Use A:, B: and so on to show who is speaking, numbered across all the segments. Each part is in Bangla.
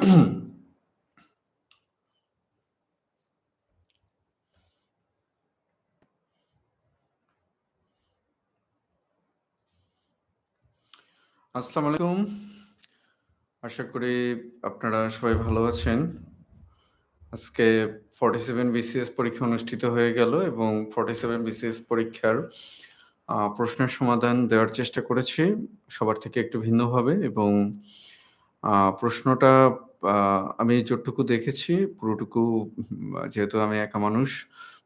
A: আসসালামু আলাইকুম। আশা করি আপনারা সবাই ভালো আছেন। আজকে 47 বিসিএস পরীক্ষা অনুষ্ঠিত হয়ে গেল এবং 47 বিসিএস পরীক্ষার প্রশ্নের সমাধান দেওয়ার চেষ্টা করেছি সবার থেকে একটু ভিন্নভাবে এবং প্রশ্নটা আমি যতটুকু দেখেছি পুরোটুকু যেহেতু আমি একা মানুষ,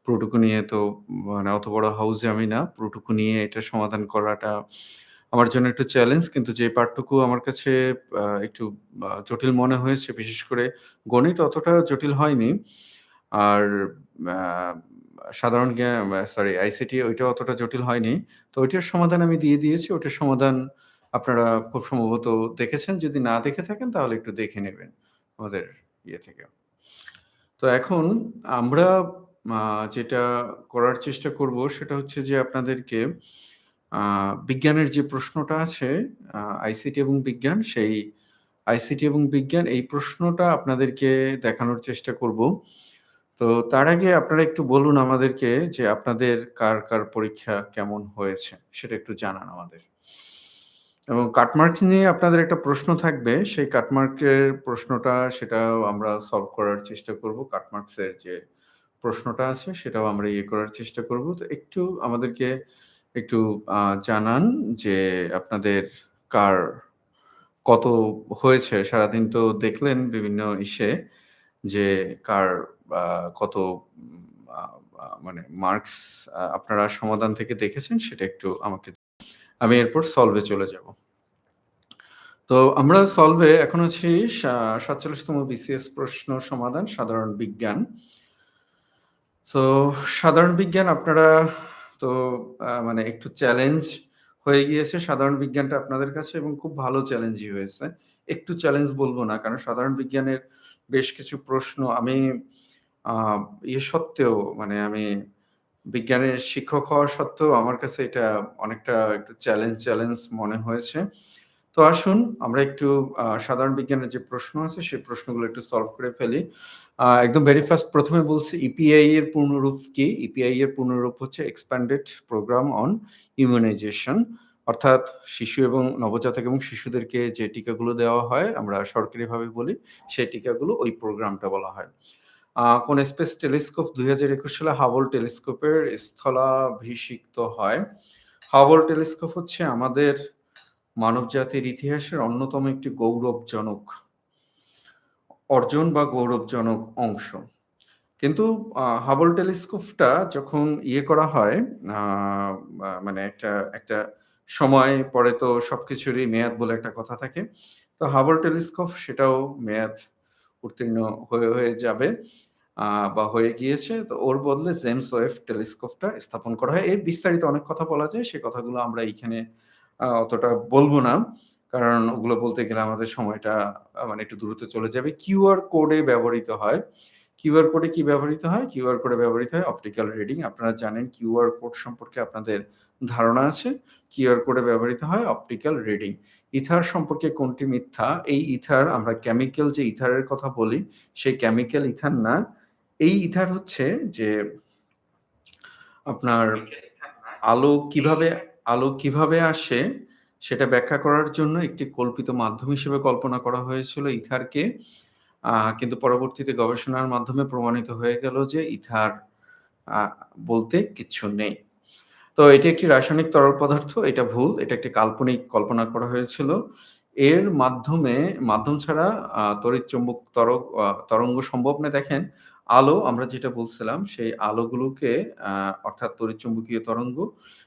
A: পুরোটুকু নিয়ে তো মানে অত বড় হাউসে আমি না। পুরোটুকু নিয়ে এটা সমাধান করাটা আমার জন্য একটু চ্যালেঞ্জ। কিন্তু যে পার্টটুকু আমার কাছে একটু জটিল মনে হয়েছে, বিশেষ করে গণিত অতটা জটিল হয়নি। আর সাধারণ সরি আইসিটি ওইটা অতটা জটিল হয়নি। তো ওইটার সমাধান আমি দিয়ে দিয়েছি। ওইটার সমাধান আপনারা খুব সম্ভবত দেখেছেন। যদি না দেখে থাকেন তাহলে একটু দেখে নেবেন আমাদের ইয়ে থেকে। তো এখন আমরা যেটা করার চেষ্টা করব সেটা হচ্ছে যে আপনাদেরকে বিজ্ঞানের যে প্রশ্নটা আছে আইসিটি এবং বিজ্ঞান সেই আইসিটি এবং বিজ্ঞান এই প্রশ্নটা আপনাদেরকে দেখানোর চেষ্টা করব। তো তার আগে আপনারা একটু বলুন আমাদেরকে যে আপনাদের কার, কার পরীক্ষা কেমন হয়েছে? সেটা একটু জানান আমাদের। এবং কাটমার্ক নিয়ে আপনাদের একটা প্রশ্ন থাকবে। সেই কাটমার্কের প্রশ্নটা সেটাও আমরা সলভ করার চেষ্টা করব। কাটমার্কস এর যে প্রশ্নটা আছে সেটাও আমরা ইয়ে করার চেষ্টা করব। তো একটু আমাদেরকে একটু জানান যে আপনাদের কার কত হয়েছে? সারাদিন তো দেখলেন বিভিন্ন ইসে যে কার কত মানে মার্কস আপনারা সমাধান থেকে দেখেছেন সেটা একটু আমাকে আমি এরপর সলভে চলে যাব। তো আমরা সলভে এখন আছি সাতচল্লিশতম বিসিএস প্রশ্ন সমাধান, সাধারণ বিজ্ঞান। তো সাধারণ বিজ্ঞান আপনারা তো মানে একটু চ্যালেঞ্জ হয়ে গিয়েছে সাধারণ বিজ্ঞানটা আপনাদের কাছে এবং খুব ভালো চ্যালেঞ্জই হয়েছে। একটু চ্যালেঞ্জ বলব না, কারণ সাধারণ বিজ্ঞানের বেশ কিছু প্রশ্ন আমি ইয়ে সত্ত্বেও মানে আমি বিজ্ঞানের শিক্ষক হওয়া সত্ত্বেও আমার কাছে এটা অনেকটা একটু চ্যালেঞ্জ, চ্যালেঞ্জ মনে হয়েছে। তো আসুন আমরা একটু সাধারণ বিজ্ঞানের যে প্রশ্ন আছে সেই প্রশ্নগুলো একটু সলভ করে ফেলি। একদম ভেরি ফার্স্ট প্রথমে বলছি ইপিআই এর পূর্ণরূপ কি? ইপিআই এর পূর্ণরূপ হচ্ছে এক্সপ্যান্ডেড প্রোগ্রাম অন ইমিউনাইজেশন অর্থাৎ শিশু এবং নবজাতক এবং শিশুদেরকে যে টিকাগুলো দেওয়া হয় আমরা সরকারিভাবে বলি, সেই টিকাগুলো ওই প্রোগ্রামটা বলা হয়। কোন স্পেস টেলিস্কোপ ২০২১ সালে হাবল টেলিস্কোপের স্থলাভিষিক্ত হয়? হাবল টেলিস্কোপ হচ্ছে আমাদের মানবজাতির ইতিহাসের অন্যতম একটি গৌরবজনক অর্জন বা গৌরবজনক অংশ। কিন্তু হাবল টেলিস্কোপটা যখন ইয়ে করা হয় মানে একটা একটা সময় পরে তো সবকিছুরই মেয়াদ বলে একটা কথা থাকে। তো হাবল টেলিস্কোপ সেটাও মেয়াদ উত্তীর্ণ হয়ে, হয়ে যাবে বা হয়ে গিয়েছে। তো ওর বদলে জেমস ওয়েব টেলিস্কোপটা স্থাপন করা হয়। এর বিস্তারিত অনেক কথা বলা যায়। সে কথাগুলো আমরা এইখানে অতটা বলব না। কারণ ওগুলো বলতে গেলে আমাদের সময়টা মানে একটু দ্রুত চলে যাবে। কিউআর কোডে ব্যবহৃত হয়। কিউআর কোডে কি ব্যবহৃত হয়? কিউআর কোডে ব্যবহৃত হয় অপটিক্যাল রিডিং। আপনারা জানেন কিউআর কোড সম্পর্কে আপনাদের ধারণা আছে। কিউআর কোডে ব্যবহৃত হয় অপটিক্যাল রিডিং। ইথার সম্পর্কে কোনটি মিথ্যা? এই ইথার আমরা কেমিক্যাল যে ইথারের কথা বলি, সেই কেমিক্যাল ইথার না। এই ইথার হচ্ছে যে আপনার আলো কীভাবে আলো কীভাবে আসে সেটা ব্যাখ্যা করার জন্য একটি কল্পিত মাধ্যম হিসেবে কল্পনা করা হয়েছিল ইথারকে। কিন্তু পরবর্তীতে গবেষণার মাধ্যমে প্রমাণিত হয়ে গেল যে ইথার বলতে কিচ্ছু নেই। তো এটি একটি রাসায়নিক তরল পদার্থ। এটা ভুল। এটা একটি কাল্পনিক কল্পনা করা হয়েছিল। এর মাধ্যমে মাধ্যম ছাড়া আ তড়িৎচুম্বক তরক তরঙ্গ সম্ভব না। দেখেন আলো আমরা যেটা বলছিলাম সেই আলোগুলোকে অর্থাৎ তড়িৎচুম্বকীয় তরঙ্গ,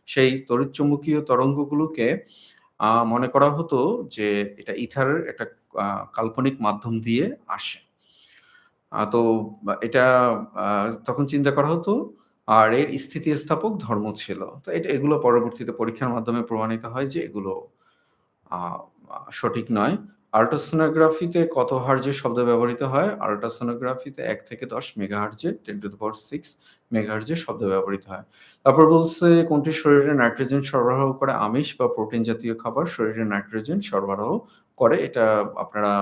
A: সেই তড়িৎচুম্বকীয় তরঙ্গগুলোকে আ মনে করা হতো যে এটা ইথারের একটা কাল্পনিক মাধ্যম দিয়ে আসে। তো এটা তখন চিন্তা করা হতো আর এর স্থিতিস্থাপক ধর্ম ছিল। তো এটা, এগুলো পরবর্তীতে পরীক্ষার মাধ্যমে প্রমাণিত হয় যে এগুলো সঠিক নয়। আল্ট্রাসোনোগ্রাফিতে কত হার্জের শব্দ ব্যবহৃত হয়? আল্ট্রাসোনোগ্রাফিতে এক থেকে দশ মেঘাহার্জেট টেন টু ১০ মেগাহার্জের 10^6 মেগাহার্জের শব্দ ব্যবহৃত হয়। তারপর বলছে কোনটি শরীরে নাইট্রোজেন সরবরাহ করে? আমিষ বা প্রোটিন জাতীয় খাবার শরীরে নাইট্রোজেন সরবরাহ করে। এটা আপনারা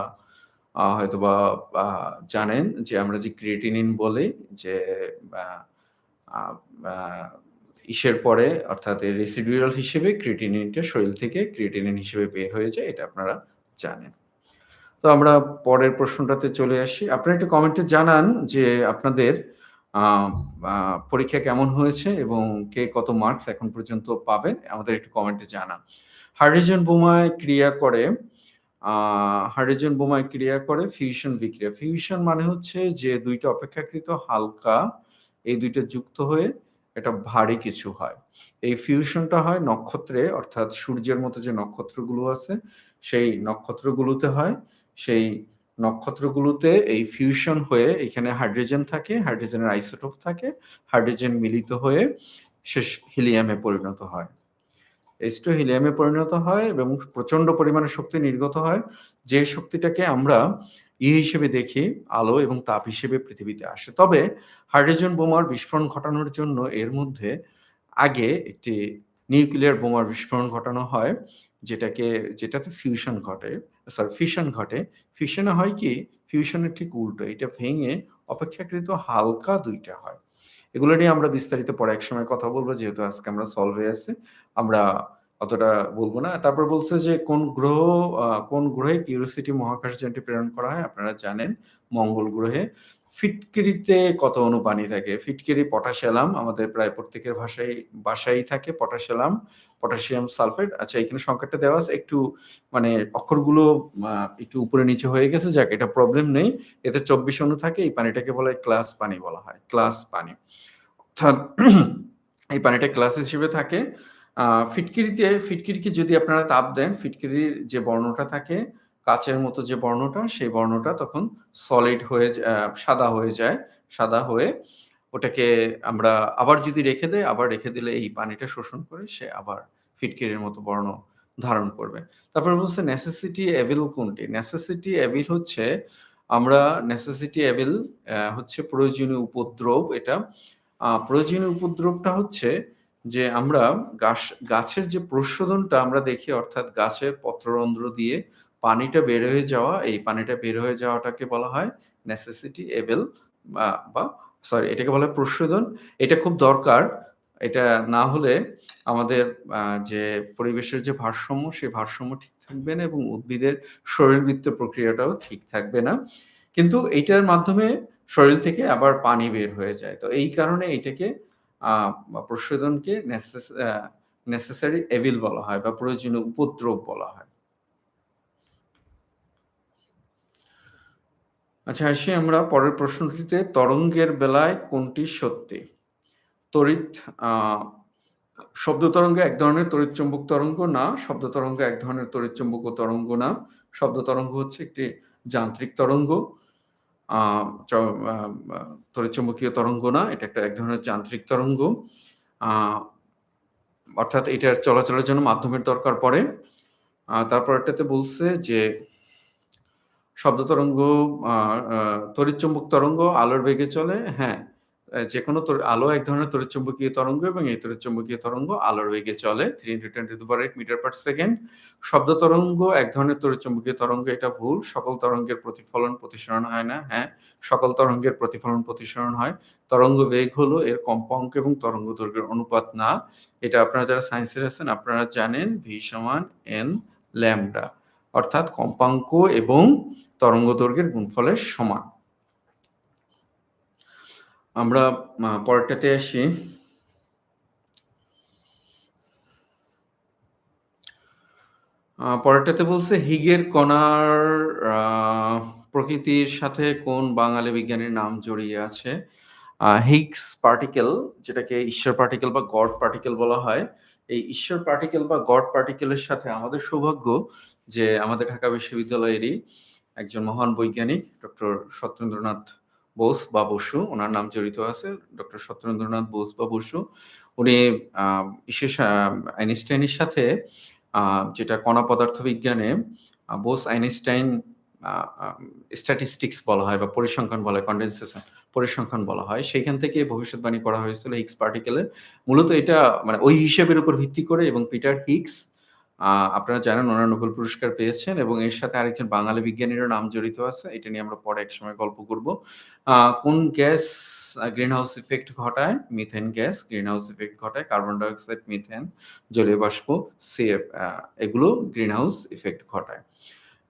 A: হয়তোবা জানেন যে আমরা যে ক্রিয়েটিনিন বলি, যে ইসের পরে, অর্থাৎ রেসিডুয়াল হিসেবে ক্রিয়েটিনিনটা শরীর থেকে ক্রিয়েটিনিন হিসেবে বের হয়ে যায়, এটা আপনারা জানেন। তো আমরা পরের প্রশ্নটাতে চলে আসি। আপনারা একটু কমেন্টে জানান যে আপনাদের পরীক্ষা কেমন হয়েছে এবং কে কত মার্কস এখন পর্যন্ত পাবেন, আমাদের একটু কমেন্টে জানান। হাইড্রোজেন বোমায় ক্রিয়া করে হাইড্রোজেন বোমায় ক্রিয়া করে ফিউশন বিক্রিয়া। ফিউশন মানে হচ্ছে যে দুইটা অপেক্ষাকৃত হালকা এই দুইটা যুক্ত হয়ে এটা ভারী কিছু হয়। এই ফিউশনটা হয় নক্ষত্রে অর্থাৎ সূর্যের মতো যে নক্ষত্রগুলো আছে সেই নক্ষত্রগুলোতে হয়। সেই নক্ষত্রগুলোতে এই ফিউশন হয়ে এখানে হাইড্রোজেন থাকে, হাইড্রোজেনের আইসোটোপ থাকে। হাইড্রোজেন মিলিত হয়ে শেষ হিলিয়ামে পরিণত হয়। H2 হিলিয়ামে পরিণত হয় এবং প্রচণ্ড পরিমাণে শক্তি নির্গত হয়। যে শক্তিটাকে আমরা ই হিসেবে দেখি, আলো এবং তাপ হিসেবে পৃথিবীতে আসে। তবে হাইড্রোজেন বোমার বিস্ফোরণ ঘটানোর জন্য এর মধ্যে আগে একটি নিউক্লিয়ার বোমার বিস্ফোরণ ঘটানো হয়, যেটাকে, যেটাতে ফিউশন ঘটে সরি ফিশন ঘটে। ফিশনে হয় কি ফিউশনের ঠিক উল্টো। এটা ভেঙে অপেক্ষাকৃত হালকা দুইটা হয়। এগুলো নিয়ে আমরা বিস্তারিত পরে একসময় কথা বলব, যেহেতু আজকে আমরা সলভ হয়ে আছি। আমরা অতটা বলব না। তারপর বলছে যে কোন গ্রহ কোন গ্রহে কিউরিওসিটি মহাকাশযানটি প্রেরণ করা হয়? আপনারা জানেন মঙ্গল গ্রহে। ফিটকিরিতে কত অণু পানি থাকে? ফিটকিরি পটাশিয়াম আমাদের প্রায় প্রত্যেকের ভাষায় বাসায়ই থাকে পটাশিয়াম, পটাশিয়াম সালফেট। আচ্ছা এখানে সংখ্যাটা দেওয়া আছে একটু মানে অক্ষরগুলো একটু উপরে নিচে হয়ে গেছে। যাক এটা প্রবলেম নেই। এতে চব্বিশ অনু থাকে। এই পানিটাকে বলা হয় ক্লাস পানি বলা হয়। ক্লাস পানি। অর্থাৎ এই পানিটা ক্লাস হিসেবে থাকে। ফিটকিরিতে ফিটকিরিকে যদি আপনারা তাপ দেন, ফিটকিরির যে বর্ণটা থাকে কাচের মতো যে বর্ণটা সেই বর্ণটা তখন সলিড হয়ে সাদা হয়ে যায়। সাদা হয়ে ওটাকে আমরা আবার যদি রেখে দেয় আবার রেখে দিলে এই পানিটা শোষণ করে সে আবার ফিটকিরির মতো বর্ণ ধারণ করবে। তারপর বলছে নেসেসিটি এভিল কোনটি? নেসেসিটি এভিল হচ্ছে আমরা নেসেসিটি এভিল অ্যা হচ্ছে প্রয়োজনীয় উপদ্রব এটা। প্রয়োজনীয় উপদ্রবটা হচ্ছে যে আমরা গাস গাছের যে প্রশোধনটা আমরা দেখি অর্থাৎ গাছের পত্ররন্ধ্র দিয়ে পানিটা বের হয়ে যাওয়া, এই পানিটা বের হয়ে যাওয়াটাকে বলা হয় নেসেসিটি এবেল বা সরি এটাকে বলা হয় প্রশোধন এটা খুব দরকার। এটা না হলে আমাদের যে পরিবেশের যে ভারসাম্য সেই ভারসাম্য ঠিক থাকবে না এবং উদ্ভিদের শরীরবৃত্তীয় প্রক্রিয়াটাও ঠিক থাকবে না। কিন্তু এইটার মাধ্যমে শরীর থেকে আবার পানি বের হয়ে যায়। তো এই কারণে এইটাকে আ নেসেসারি এভিল বলা হয় বা প্রয়োজনীয় উপদ্রব বলা হয়। আচ্ছা আসি আমরা পরের প্রশ্নটিতে, তরঙ্গের বেলায় কোনটি সত্যি? তড়িৎ শব্দ তরঙ্গ এক ধরনের তড়িৎচুম্বক তরঙ্গ না। শব্দ তরঙ্গ এক ধরনের তড়িৎচুম্বকীয় তরঙ্গ না। শব্দ তরঙ্গ হচ্ছে একটি যান্ত্রিক তরঙ্গ। তড়িৎচুম্বকীয় তরঙ্গ না। এটা একটা এক ধরনের যান্ত্রিক তরঙ্গ। অর্থাৎ এটার চলাচলের জন্য মাধ্যমের দরকার পড়ে। তারপর এটাতে বলছে যে শব্দ তরঙ্গ তড়িৎচুম্বক তরঙ্গ আলোর বেগে চলে। হ্যাঁ, যেকোনো তড়ি আলো এক ধরনের তড়িৎচুম্বকীয় তরঙ্গ এবং এই তড়িৎচুম্বকীয় তরঙ্গ আলোর বেগে চলে 310 মিটার পার সেকেন্ড। শব্দ তরঙ্গ এক ধরনের তড়িৎচুম্বকীয় তরঙ্গ এটা ভুল। সকল তরঙ্গের প্রতিফলন প্রতিসরণ হয় না। হ্যাঁ, সকল তরঙ্গের প্রতিফলন প্রতিসরণ হয়। তরঙ্গ বেগ হলো এর কম্পাঙ্ক এবং তরঙ্গ দৈর্ঘ্যের অনুপাত না। এটা আপনারা যারা সায়েন্সের আছেন আপনারা জানেন ভি সমান n ল্যামডা। অর্থাৎ কম্পাঙ্ক এবং তরঙ্গ দৈর্ঘ্যের গুণফলের সমান। আমরা পরেরটাতে আসি। পরেরটাতে বলছে, হিগের কণার প্রকৃতির সাথে কোন বাঙালি বিজ্ঞানীর নাম জড়িয়ে আছে? হিগস পার্টিকেল, যেটাকে ঈশ্বর পার্টিকেল বা গড পার্টিকেল বলা হয়। এই ঈশ্বর পার্টিকেল বা গড পার্টিকেলের সাথে আমাদের সৌভাগ্য যে আমাদের ঢাকা বিশ্ববিদ্যালয়েরই একজন মহান বৈজ্ঞানিক, ডক্টর সত্যেন্দ্রনাথ বোস বা বসু, ওনার নাম জড়িত আছে। ডক্টর সত্যেন্দ্রনাথ বোস বা বসু। উনি বিশেষ আইনস্টাইনের সাথে যেটা কণা পদার্থবিজ্ঞানে আ বোস আইনস্টাইন স্ট্যাটিস্টিক্স বলা হয় বা পরিসংখ্যান বলা হয় কনডেনসেশন পরিসংখ্যান বলা হয়। সেইখান থেকে ভবিষ্যৎবাণী করা হয়েছিল হিগস পার্টিকেলের। মূলত এটা মানে ওই হিসেবের উপর ভিত্তি করে এবং পিটার হিগস আ আপনারা জানেন ওনারা নোবেল পুরস্কার পেয়েছেন এবং এর সাথে আরেকজন বাঙালি বিজ্ঞানীরও নাম জড়িত আছে। এটা নিয়ে আমরা পরে একসময় গল্প করব। কোন গ্যাস গ্রিন হাউস ইফেক্ট ঘটায়? Methane gas green house effect ঘটায়। কার্বন ডাইঅক্সাইড মিথেন, জলীয় বাষ্প, সিএফ এগুলো গ্রিন হাউস ইফেক্ট ঘটায়।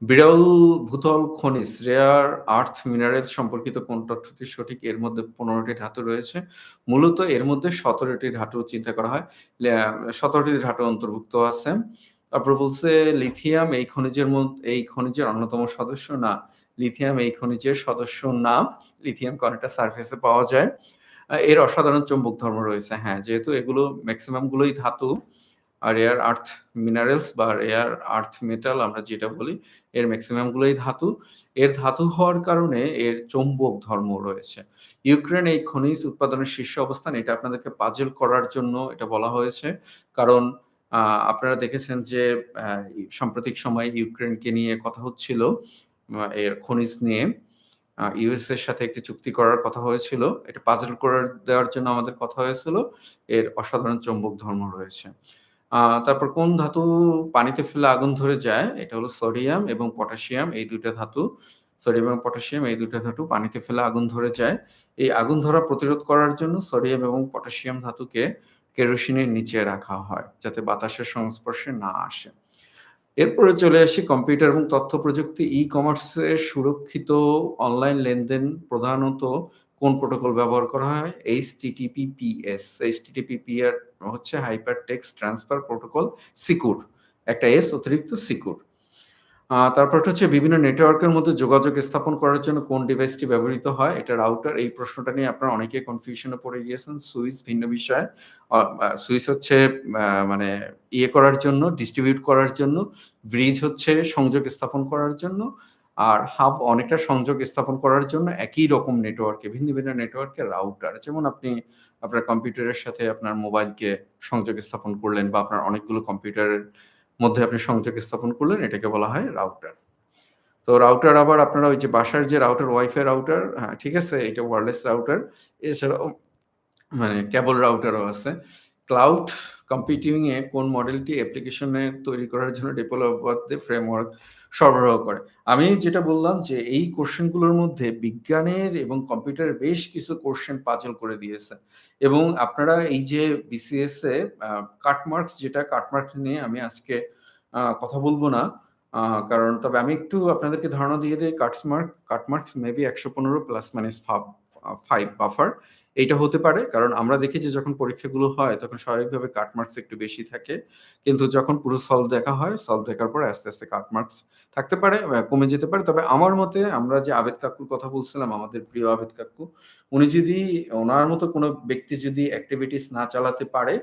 A: বিরল ভূতল খনিজ রেয়ার আর্থ মিনারেল সম্পর্কিত কোন তথ্যটি সঠিক? এর মধ্যে পনেরোটি ধাতু রয়েছে। মূলত এর মধ্যে ১৭ টি ধাতু চিন্তা করা হয়। সতেরোটি ১৭ ধাতু অন্তর্ভুক্ত আছে। তারপর বলছে লিথিয়াম এই খনিজের এই খনিজের অন্যতম সদস্য না। লিথিয়াম এই খনিজের সদস্য না। লিথিয়াম অনেকটা সারফেসে পাওয়া যায়। এর অসাধারণ চৌম্বক ধর্ম রয়েছে। হ্যাঁ, যেহেতু এগুলো মেক্সিমাম গুলোই ধাতু। আর এয়ার আর্থ মিনারেলস বা এয়ার আর্থ মেটাল আমরা যেটা বলি, এর মেক্সিমাম গুলোই ধাতু। এর ধাতু হওয়ার কারণে এর চৌম্বক ধর্ম রয়েছে। ইউক্রেন এই খনিজ উৎপাদনের শীর্ষ অবস্থান এটা আপনাদেরকে পাজেল করার জন্য এটা বলা হয়েছে। কারণ আপনারা দেখেছেন যে সাম্প্রতিক সময়ে ইউক্রেনকে নিয়ে কথা হচ্ছিল। এর খনিজ নিয়ে। ইউএস এর সাথে একটি চুক্তি করার কথা হয়েছিল। এটা পাজল করে দেওয়ার জন্য আমাদের কথা হয়েছিল। এর অসাধারণ চৌম্বক ধর্ম রয়েছে। তারপর কোন ধাতু পানিতে ফেললে আগুন ধরে যায়? এটা হলো সোডিয়াম এবং পটাশিয়াম, এই দুইটা ধাতু। সোডিয়াম এবং পটাশিয়াম, এই ২ টা ধাতু পানিতে ফেলে আগুন ধরে যায়। এই আগুন ধরা প্রতিরোধ করার জন্য সোডিয়াম এবং পটাশিয়াম ধাতুকে কেরোসিনের নিচে রাখা হয়। যাতে বাতাসের সংস্পর্শে না আসে। এরপরে চলে আসি কম্পিউটার এবং তথ্য প্রযুক্তি ই-কমার্সে সুরক্ষিত অনলাইন লেনদেন প্রধানত কোন প্রোটোকল ব্যবহার করা হয়? এইচ HTTPS এইচ এর হচ্ছে hyper text transfer protocol secure. একটা এস অতিরিক্ত সিকিউর। আ তারপরটা হচ্ছে বিভিন্ন নেটওয়ার্কের মধ্যে যোগাযোগ স্থাপন করার জন্য কোন ডিভাইসটি ব্যবহৃত হয়? এটা রাউটার। এই প্রশ্নটা নিয়ে আপনারা অনেকে কনফিউশনে পড়ে গিয়েছেন। সুইচ ভিন্ন বিষয়। সুইচ হচ্ছে মানে ইয়ে করার জন্য, ডিস্ট্রিবিউট করার জন্য। ব্রিজ হচ্ছে সংযোগ স্থাপন করার জন্য। আর হাব অনেকটা সংযোগ স্থাপন করার জন্য একই রকম নেটওয়ার্কে ভিন্ন, ভিন্ন নেটওয়ার্কে রাউটার। যেমন আপনি আপনার কম্পিউটারের সাথে আপনার মোবাইলকে সংযোগ স্থাপন করলেন বা আপনার অনেকগুলো কম্পিউটারের মধ্যে আপনি সংযোগ স্থাপন করলেন এটাকে বলা হয় রাউটার। তো রাউটার আবার আপনারা ওই যে বাসার যে রাউটার ওয়াইফাই রাউটার হ্যাঁ, ঠিক আছে? এটা ওয়ারলেস রাউটার। এছাড়াও মানে কেবল রাউটারও আছে। ক্লাউড কম্পিউটিং এ কোন মডেলটি অ্যাপ্লিকেশনে তৈরি করার জন্য ডেভেলপারদের ফ্রেমওয়ার্ক সরবরাহ করে? আমি যেটা বললাম যে এই কোয়েশ্চেনগুলোর মধ্যে বিজ্ঞানের এবং কম্পিউটার বেশ কিছু কোশ্চেন পাজল করে দিয়েছে। এবং আপনারা এই যে বিসিএস এ, আ কাট মার্কস যেটা কাট মার্কস নিয়ে আমি আজকে কথা বলব না। কারণ তবে আমি একটু আপনাদেরকে ধারণা দিয়ে দিই cut mark cut marks cut marks maybe ১১৫ plus minus 5 buffer. এইটা হতে পারে। কারণ আমরা দেখি যে যখন পরীক্ষাগুলো হয় তখন স্বাভাবিকভাবে কাট মার্কস একটু বেশি থাকে। কিন্তু যখন পুরো সলভ দেখা হয়, সলভ দেখার পরে আস্তে, আস্তে কাট মার্কস থাকতে পারে, কমে যেতে পারে। তবে আমার মতে আমরা যে আবেদ কাকুর কথা বলছিলাম আমাদের প্রিয় আবেদ কাকু উনি যদি ওনার মতো কোনো ব্যক্তি যদি অ্যাক্টিভিটিস না চালাতে পারে,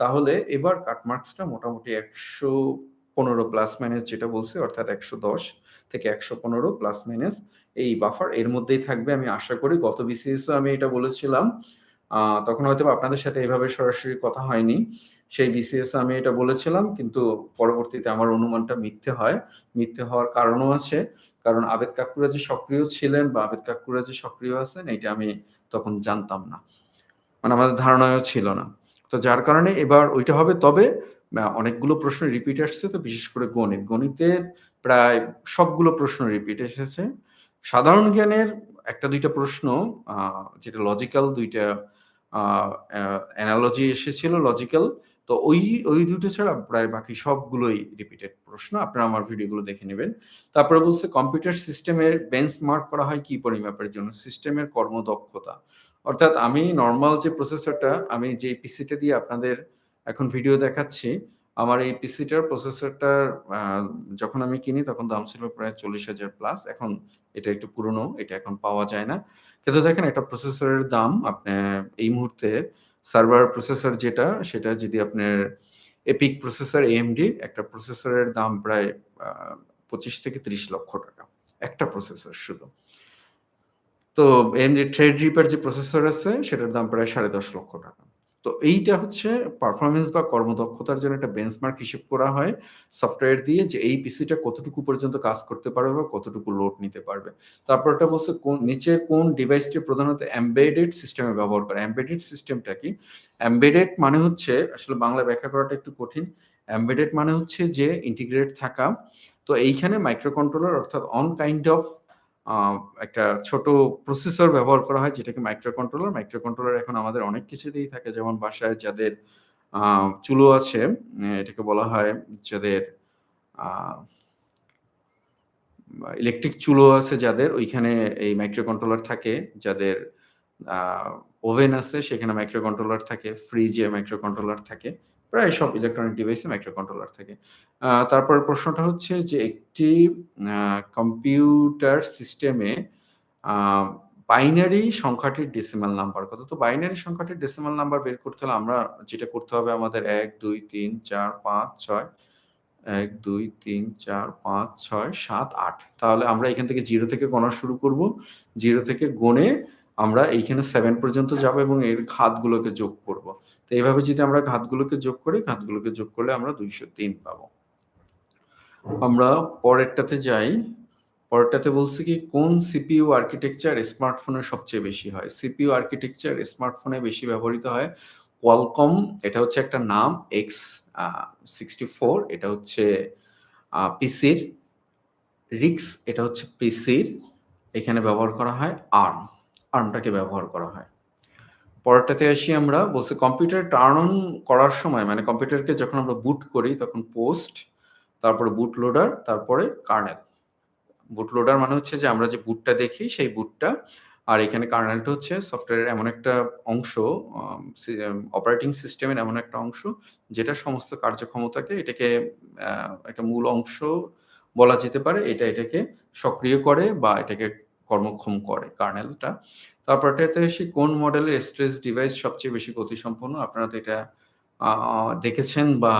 A: তাহলে এবার কাট মার্কসটা মোটামুটি ১১৫ প্লাস মাইনাস যেটা বলছে অর্থাৎ ১১০ থেকে ১১৫ প্লাস মাইনাস এই বাফার এর মধ্যেই থাকবে আমি আশা করি। গত বিসিএস এও আমি এটা বলেছিলাম। তখন হয়তো আপনাদের সাথে এভাবে সরাসরি কথা হয়নি। সেই বিসিএস আমি এটা বলেছিলাম। কিন্তু পরবর্তীতে আমার অনুমানটা মিথ্যে হয়। মিথ্যে হওয়ার কারণও আছে। কারণ আবেদ কাকুরা যে সক্রিয় ছিলেন বা আবেদ কাকুরা যে সক্রিয় আছেন, এইটা আমি তখন জানতাম না। মানে আমাদের ধারণাও ছিল না। তো যার কারণে এবার ওইটা হবে। তবে অনেকগুলো প্রশ্ন রিপিট আসছে, তো বিশেষ করে গণিত। গণিতের প্রায় সবগুলো প্রশ্ন রিপিট এসেছে। সাধারণ জ্ঞানের একটা দুইটা প্রশ্ন যেটা লজিক্যাল ২ টা আ অ্যা অ্যানালজি এসেছিল লজিক্যাল। তো ওই, ওই দুটো ছাড়া প্রায় বাকি সবগুলোই রিপিটেড প্রশ্ন। আপনারা আমার ভিডিওগুলো দেখে নেবেন তারপরে বলছে কম্পিউটার সিস্টেমের বেঞ্চমার্ক করা হয় কি পরিমাপের জন্য? সিস্টেমের কর্মদক্ষতা। অর্থাৎ আমি নর্মাল যে প্রসেসরটা আমি যে পিসিটা দিয়ে আপনাদের এখন ভিডিও দেখাচ্ছি, আমার এই পিসিটার প্রসেসরটার যখন আমি কিনি তখন দাম ছিল প্রায় ৪০,০০০ প্লাস। এখন এটা একটু পুরনো। এটা এখন পাওয়া যায় না। কিন্তু দেখেন একটা প্রসেসরের দাম আপনে এই মুহূর্তে সার্ভার প্রসেসর যেটা সেটা যদি আপনার এপিক প্রসেসর AMD একটা প্রসেসরের দাম প্রায় ২৫ থেকে ৩০ লক্ষ টাকা। একটা প্রসেসর শুধু। তো AMD Threadripper যে প্রসেসর আছে সেটার দাম প্রায় ১০.৫ লক্ষ টাকা। তো এইটা হচ্ছে পারফরমেন্স বা কর্মদক্ষতার জন্য একটা বেঞ্চমার্ক হিসেব করা হয় সফটওয়্যার দিয়ে যে এই পিসিটা কতটুকু পর্যন্ত কাজ করতে পারবে বা কতটুকু লোড নিতে পারবে। তারপর তারপরটা বলছে কোন নিচে কোন ডিভাইসটি প্রধানত এমবেডেড সিস্টেমে ব্যবহার করে? এমবেডেড সিস্টেমটা কি? এমবেডেড মানে হচ্ছে, আসলে বাংলায় ব্যাখ্যা করাটা একটু কঠিন। এমবেডেড মানে হচ্ছে যে ইন্টিগ্রেট থাকা তো এইখানে মাইক্রো কন্ট্রোলার অর্থাৎ অন কাইন্ড অফ একটা ছোট প্রসেসর ব্যবহার করা হয় যেটাকে মাইক্রো কন্ট্রোলার মাইক্রো কন্ট্রোলার এখন আমাদের অনেক কিছুতেই থাকে। যেমন বাসায় যাদের চুলো আছে এটাকে বলা হয় যাদের ইলেকট্রিক চুলো আছে যাদের, ওইখানে এই মাইক্রো কন্ট্রোলার থাকে। যাদের ওভেন আছে, সেখানে মাইক্রো কন্ট্রোলার থাকে। ফ্রিজে মাইক্রো কন্ট্রোলার থাকে। প্রায় সব ইলেকট্রনিক ডিভাইসে মাইক্রো কন্ট্রোলার থাকে। তারপর প্রশ্নটা হচ্ছে যে একটি কম্পিউটার সিস্টেমে বাইনারি সংখ্যাটির ডেসিমাল নাম্বার কত? তো বাইনারি সংখ্যাটির ডেসিমাল নাম্বার বের করতে হলে আমরা যেটা করতে হবে আমাদের এক, দুই, তিন, চার, পাঁচ, ছয়, এক, দুই, তিন, চার, পাঁচ, ছয়, সাত, আট। তাহলে আমরা এখান থেকে জিরো থেকে গণা শুরু করব। জিরো থেকে গণে আমরা এইখানে সেভেন পর্যন্ত যাব এবং এর খাতগুলোকে যোগ করব। তো এইভাবে যদি আমরা ঘাতগুলোকে যোগ করি, ঘাতগুলোকে যোগ করলে আমরা দুইশো তিন পাবো। আমরা পরেরটাতে যাই। পরেরটাতে বলছে কি, কোন সিপিইউ আর্কিটেকচার স্মার্টফোনে সবচেয়ে বেশি হয়? সিপিইউ আর্কিটেকচার স্মার্টফোনে বেশি ব্যবহৃত হয় কোয়ালকম, এটা হচ্ছে একটা নাম, এক্স সিক্সটি ফোর, এটা হচ্ছে পিসির। রিক্স, এটা হচ্ছে পিসির। এখানে ব্যবহার করা হয় আর্ম। আর্মটাকে ব্যবহার করা হয়। পরেরটাতে আসি আমরা, বলছে কম্পিউটার টার্ন অন করার সময় মানে কম্পিউটারকে যখন আমরা বুট করি, তখন পোস্ট তারপরে বুট লোডার তারপরে কার্নেল বুট লোডার মানে হচ্ছে যে আমরা যে বুটটা দেখি, সেই বুটটা আর এখানে কার্নেলটা হচ্ছে সফটওয়্যারের এমন একটা অংশ অপারেটিং সিস্টেমের এমন একটা অংশ, যেটা সমস্ত কার্যক্ষমতাকে এটাকে একটা মূল অংশ বলা যেতে পারে, এটা এটাকে সক্রিয় করে বা এটাকে কর্মক্ষম করে কার্নেলটা। তারপর এটাতে এসে কোন মডেলের স্ট্রেস ডিভাইস সবচেয়ে বেশি গতিসম্পন্ন? আপনারা তো এটা দেখেছেন বা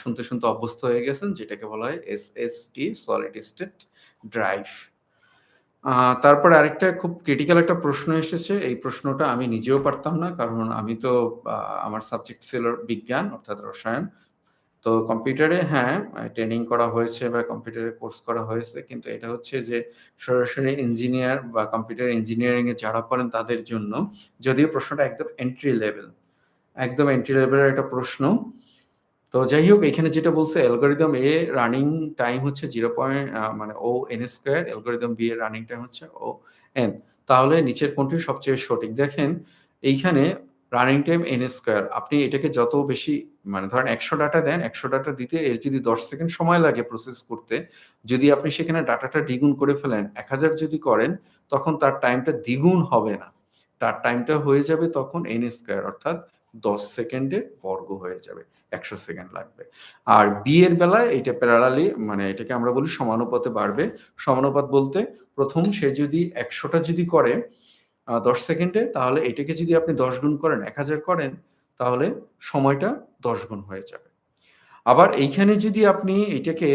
A: শুনতে শুনতে অভ্যস্ত হয়ে গেছেন, যেটাকে বলা হয় S S D solid state drive তারপরে আরেকটা খুব ক্রিটিক্যাল একটা প্রশ্ন এসেছে। এই প্রশ্নটা আমি নিজেও পারতাম না, কারণ আমি তো আমার সাবজেক্ট ছিল বিজ্ঞান, অর্থাৎ রসায়ন। তো কম্পিউটারে হ্যাঁ ট্রেনিং করা হয়েছে বা কম্পিউটারে কোর্স করা হয়েছে, কিন্তু এটা হচ্ছে যে সরাসরি ইঞ্জিনিয়ার বা কম্পিউটার ইঞ্জিনিয়ারিং এ যারা পড়েন তাদের জন্য যদিও প্রশ্নটা একদম এন্ট্রি লেভেল একদম এন্ট্রি লেভেলের একটা প্রশ্ন। তো যাই হোক, এখানে যেটা বলছে অ্যালগোরিদম এ রানিং টাইম হচ্ছে জিরো পয়েন্ট মানে O N square algorithm B এর রানিং টাইম হচ্ছে ও এন তাহলে নিচের কোনটি সবচেয়ে সঠিক? দেখেন, এইখানে রানিং টাইম এন স্কোয়ার আপনি এটাকে যত বেশি মানে ধরেন একশো ডাটা দেন, একশো ডাটা দিতে এর যদি দশ সেকেন্ড সময় লাগে প্রসেস করতে, যদি আপনি সেখানে ডাটাটা দ্বিগুণ করে ফেলেন, এক হাজার যদি করেন, তখন তার টাইমটা দ্বিগুণ হবে না। তার টাইমটা হয়ে যাবে তখন এন স্কোয়ার অর্থাৎ দশ সেকেন্ডে বর্গ হয়ে যাবে, একশো সেকেন্ড লাগবে। আর বি এর বেলায় এটা প্যারালালি মানে এটাকে আমরা বলি সমানুপাতে বাড়বে। সমানুপাত বলতে প্রথম সে যদি একশোটা যদি করে দশ সেকেন্ডে, তাহলে এটাকে যদি আপনি দশ গুণ করেন, এক হাজার করেন, তাহলে সময়টা দশ গুণ হয়ে যাবে। আবার এইখানে যদি আপনি এটাকে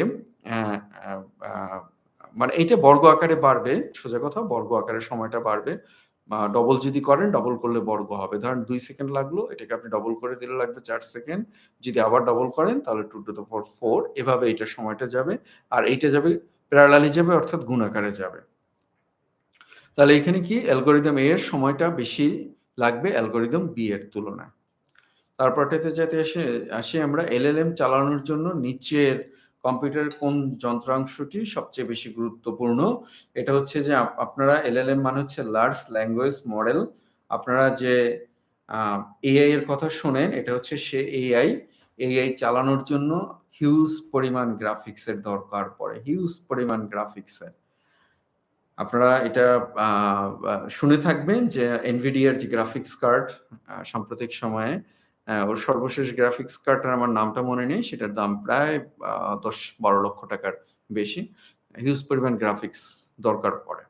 A: মানে এইটা বর্গ আকারে বাড়বে, সোজা কথা, বর্গ আকারে সময়টা বাড়বে। ডবল যদি করেন ডবল করলে বর্গ হবে। ধরেন দুই সেকেন্ড লাগল, এটাকে আপনি ডবল করে দিলে লাগবে চার সেকেন্ড। যদি আবার ডবল করেন, তাহলে two to the four four এভাবে এটা সময়টা যাবে। আর এইটা যাবে প্যারালালি যাবে অর্থাৎ গুণ আকারে যাবে। তাহলে এখানে কি অ্যালগোরিদম এ এর সময়টা বেশি লাগবে অ্যালগোরিদম বি এর তুলনায়? তারপরটাতে যাতে এসে আসি আমরা এলএলএম চালানোর জন্য নিচের কম্পিউটারের কোন যন্ত্রাংশটি সবচেয়ে বেশি গুরুত্বপূর্ণ? এটা হচ্ছে যে আপনারা এলএলএম মানে হচ্ছে লার্জ ল্যাঙ্গুয়েজ মডেল আপনারা যে এআই এর কথা শোনেন, এটা হচ্ছে সে এআই এআই চালানোর জন্য হিউজ পরিমাণ গ্রাফিক্সের দরকার পড়ে হিউজ পরিমাণ গ্রাফিক্সের আপনারা এটা শুনে থাকবেন যে এনভিডিয়ার যে গ্রাফিক্স কার্ড সাম্প্রতিক সময়ে ওর সর্বশেষ গ্রাফিক্স কার্ডটার আমার নামটা মনে নেই, সেটার দাম প্রায় দশ বারো লক্ষ টাকার বেশি। হিউজ পরিমাণ গ্রাফিক্স দরকার পড়ে।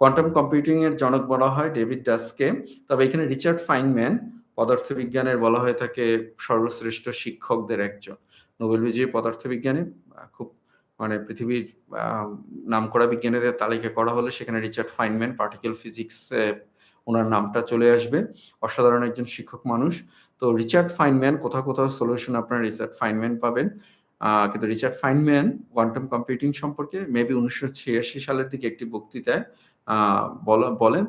A: কোয়ান্টাম কম্পিউটিং এর জনক বলা হয় ডেভিড ডাসকে তবে এখানে রিচার্ড ফাইনম্যান পদার্থবিজ্ঞানের বলা হয়ে থাকে সর্বশ্রেষ্ঠ শিক্ষকদের একজন। নোবেল বিজয়ী পদার্থবিজ্ঞানী খুব মানে পৃথিবীর নাম করা বিজ্ঞানীদের তালিকা করা হলে সেখানে রিচার্ড ফাইনম্যান পার্টিকেল ফিজিক্স ওনার নামটা চলে আসবে। অসাধারণ একজন শিক্ষক মানুষ। তো রিচার্ড ফাইনম্যান, কোথাও কোথাও সলিউশন আপনার রিচার্ড ফাইনম্যান পাবেন। কিন্তু রিচার্ড ফাইনম্যান কোয়ান্টাম কম্পিউটিং সম্পর্কে মেবি উনিশশো ছিয়াশি সালের দিকে একটি বক্তৃতায় বলেন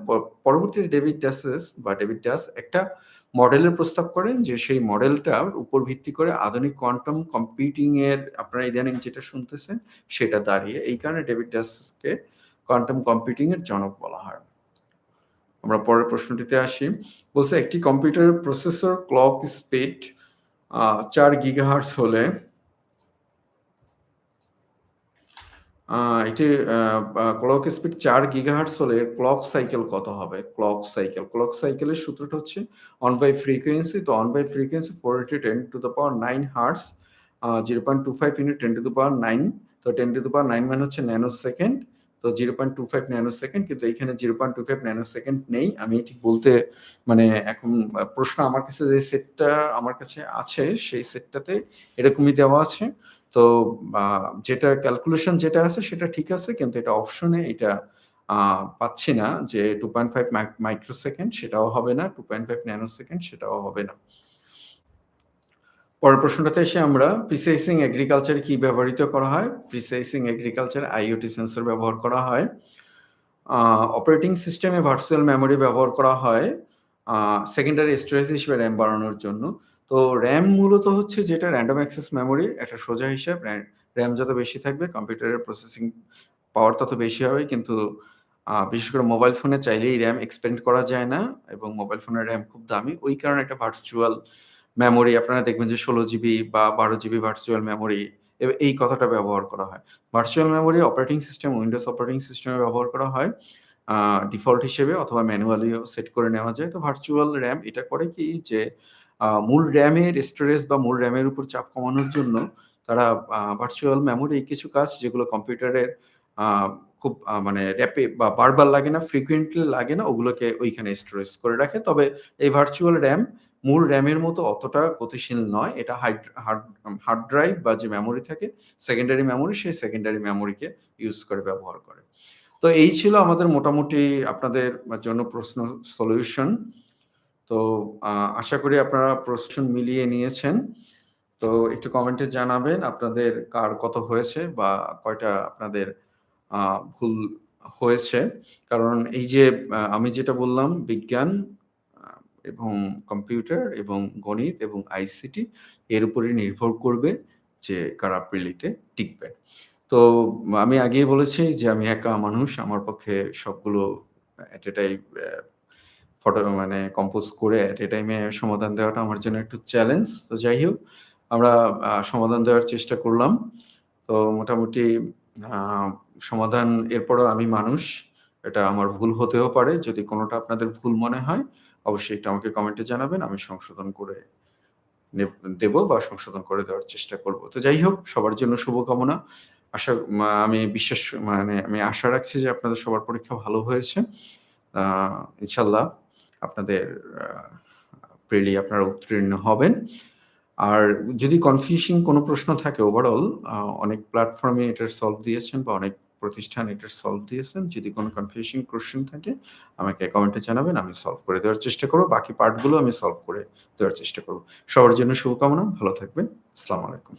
A: পরবর্তীতে ডেভিড ডাসেস বা ডেভিড ড্যাস একটা মডেলের প্রস্তাব করেন যে সেই মডেলটার উপর ভিত্তি করে আধুনিক কোয়ান্টাম কম্পিউটিং এর আপনারা ইদানিং যেটা শুনতেছেন, সেটা দাঁড়িয়ে। এই কারণে ডেভিড ডাসকে কোয়ান্টাম কম্পিউটিং এর জনক বলা হয়। আমরা পরের প্রশ্নটিতে আসি। বলছে, একটি কম্পিউটারের প্রসেসর ক্লক স্পিড চার গিগাহার্স হলে এটি ক্লক স্পিড চার গিগাহার্স হলে ক্লক সাইকেল কত হবে? ক্লক সাইকেল ক্লক সাইকেলের সূত্রটা হচ্ছে অন বাই ফ্রিকোয়েন্সি তো one by frequency four eighty ten to the power nine hertz zero point two five into ten to the power nine তো ten to the power nine মানে হচ্ছে ন্যানো সেকেন্ড তো zero point two five nano second কিন্তু এখানে zero point two five nano second নেই। আমি ঠিক বলতে মানে এখন প্রশ্ন আমার কাছে যে সেটটা আমার কাছে আছে, সেই সেটটাতে এরকমই দেওয়া আছে। তো যেটা ক্যালকুলেশন যেটা আছে সেটা ঠিক আছে, কিন্তু এটা অপশনে এটা পাচ্ছি না যে two point five micro second সেটাও হবে না two point five nano second সেটাও হবে না। পরের প্রশ্নটাতে এসে আমরা প্রিসাইসিং এগ্রিকালচারে কি ব্যবহৃত করা হয়? প্রিসাইসিং এগ্রিকালচার আইওটি সেন্সর ব্যবহার করা হয়। অপারেটিং সিস্টেমে ভার্চুয়াল মেমোরি ব্যবহার করা হয়। সেকেন্ডারি স্টোরেজ হিসেবে র্যাম বাড়ানোর জন্য। তো র্যাম মূলত হচ্ছে যেটা র্যান্ডম অ্যাক্সেস মেমোরি একটা সোজা হিসাব র্যাম যত বেশি থাকবে কম্পিউটারের প্রসেসিং পাওয়ার তত বেশি হবে, কিন্তু বিশেষ করে মোবাইল ফোনে চাইলেই র্যাম এক্সপেন্ড করা যায় না, এবং মোবাইল ফোনের র্যাম খুব দামি। ওই কারণে একটা ভার্চুয়াল মেমোরি আপনারা দেখবেন যে ষোলো জিবি বা বারো জিবি ভার্চুয়াল মেমোরি এই কথাটা ব্যবহার করা হয়। Virtual memory operating system Windows operating সিস্টেমে ব্যবহার করা হয়। ডিফল্ট হিসেবে অথবা ম্যানুয়ালিও সেট করে নেওয়া যায়। তো ভার্চুয়াল র্যাম এটা করে কি যে মূল র্যামের স্টোরেজ বা মূল র্যামের উপর চাপ কমানোর জন্য তারা ভার্চুয়াল মেমোরি কিছু কাজ যেগুলো কম্পিউটারের খুব মানে র্যাপে বা বারবার লাগে না ফ্রিকুয়েন্টলি লাগে না, ওগুলোকে ওইখানে স্টোরেজ করে রাখে। তবে এই ভার্চুয়াল র্যাম মূল র্যামের মতো অতটা গতিশীল নয়। এটা হার্ড হার্ড ড্রাইভ বা যে মেমোরি থাকে সেকেন্ডারি মেমোরি সেই সেকেন্ডারি মেমোরিকে ইউজ করে, ব্যবহার করে। তো এই ছিল আমাদের মোটামুটি আপনাদের জন্য প্রশ্ন সলিউশন তো আশা করি আপনারা প্রশ্ন মিলিয়ে নিয়েছেন। তো একটু কমেন্টে জানাবেন আপনাদের কার কত হয়েছে বা কয়টা আপনাদের ভুল হয়েছে। কারণ এই যে আমি যেটা বললাম, বিজ্ঞান এবং কম্পিউটার, এবং গণিত, এবং আইসিটি এর উপরে নির্ভর করবে যে কারা প্রিলিতে টিকবে তো, আমি আগেই বলেছি যে আমি একা মানুষ, আমার পক্ষে সবগুলো, এট এ টাইম ফটো মানে কম্পোজ করে এট এ টাইমে সমাধান দেওয়াটা আমার জন্য একটু চ্যালেঞ্জ তো যাই হোক, আমরা সমাধান দেওয়ার চেষ্টা করলাম। তো মোটামুটি সমাধান এরপরও আমি মানুষ, এটা আমার ভুল হতেও পারে। যদি কোনোটা আপনাদের ভুল মনে হয়, অবশ্যই এটা আমাকে কমেন্টে জানাবেন, আমি সংশোধন করে দেব বা সংশোধন করে দেওয়ার চেষ্টা করব। তো যাই হোক, সবার জন্য শুভকামনা। আশা আমি বিশ্বাস মানে আমি আশা রাখছি যে আপনাদের সবার পরীক্ষা ভালো হয়েছে। ইনশাল্লাহ আপনাদের প্রেলি আপনারা উত্তীর্ণ হবেন। আর যদি কনফিউশন কোনো প্রশ্ন থাকে ওভারঅল অনেক প্ল্যাটফর্মে এটার সলভ দিয়েছেন বা অনেক প্রতিষ্ঠান এটার সলভ দিয়েছেন, যদি কোনো কনফিউশন কোশ্চেন থাকে, আমাকে কমেন্টে জানাবেন, আমি সলভ করে দেওয়ার চেষ্টা করব, বাকি পার্টগুলো আমি সলভ করে দেওয়ার চেষ্টা করব। সবার জন্য শুভকামনা, ভালো থাকবেন, আসসালামু আলাইকুম।